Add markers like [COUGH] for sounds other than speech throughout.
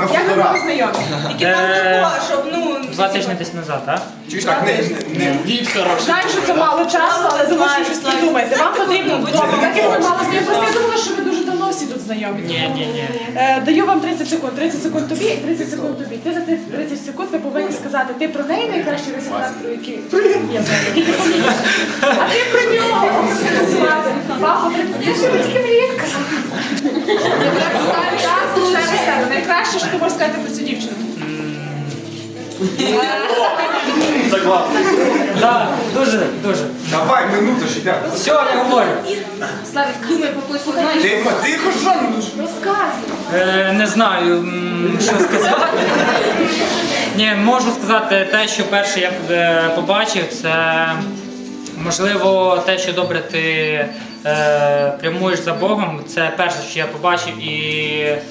на Як ви фотограф. були знайомі? Які там Е, було, щоб ну... Два тижні десь назад, так? Чуєш так, не, не, не хороший. Знаю, що це мало часу, але залиште щось подумайте. Вам потрібно. Так як ви мало знайомі. Просто я думала, що ви дуже давно всі тут знайомі. Ні, ні, ні. Е, Даю вам 30 секунд. 30 секунд тобі і 30 секунд тобі. Ти за тих 30 секунд ви повинні сказати, ти про неї найкращий який про я знаю, ти помітила. А ти про нього. Папа, ти що тільки мрієте Согласен. Так, дуже, дуже. Давай, минуту ж йде. Все, я говорю. Славік, думай, по якусь знаєш. Ти, ти хоч що? Розказуй. Е, не знаю, м, що сказати. Ні, можу сказати те, що перше я е, побачив, це можливо те, що добре ти е, прямуєш за Богом. Це перше, що я побачив, і е,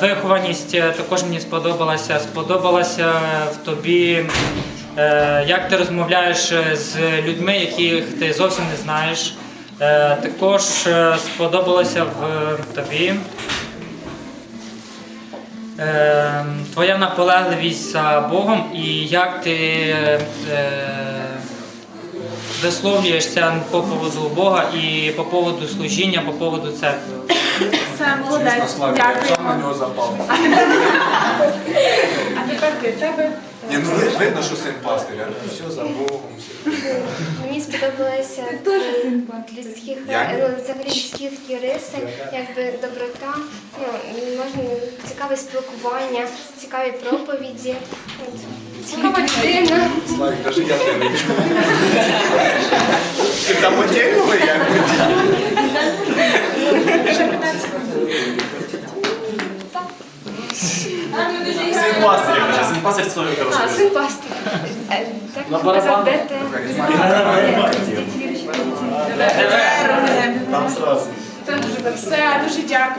вихованість е, також мені сподобалася. Сподобалася в тобі, е, як ти розмовляєш е, з людьми, яких ти зовсім не знаєш. Е, також е, сподобалося в тобі. Е, твоя наполегливість за Богом і як ти е, висловлюєшся по поводу Бога і по поводу служіння, по поводу церкви. Все, молодець. Сам на нього запав. [LAUGHS] А тепер ти, тебе. Ні, ну видно, що син пастиря. Все за Богом. Мені сподобалися людські Як? ну, взагалі людські такі риси, якби доброта, ну можна цікаве спілкування, цікаві проповіді, цікава людина. Славік, даже я тебе [LAUGHS] не чую. Ти там потягнули як? Ще 15 секунд. Син пастиря, сын син пастир свою А, син пастор. Е, Так де те? Там сразу. Все, дуже дякую.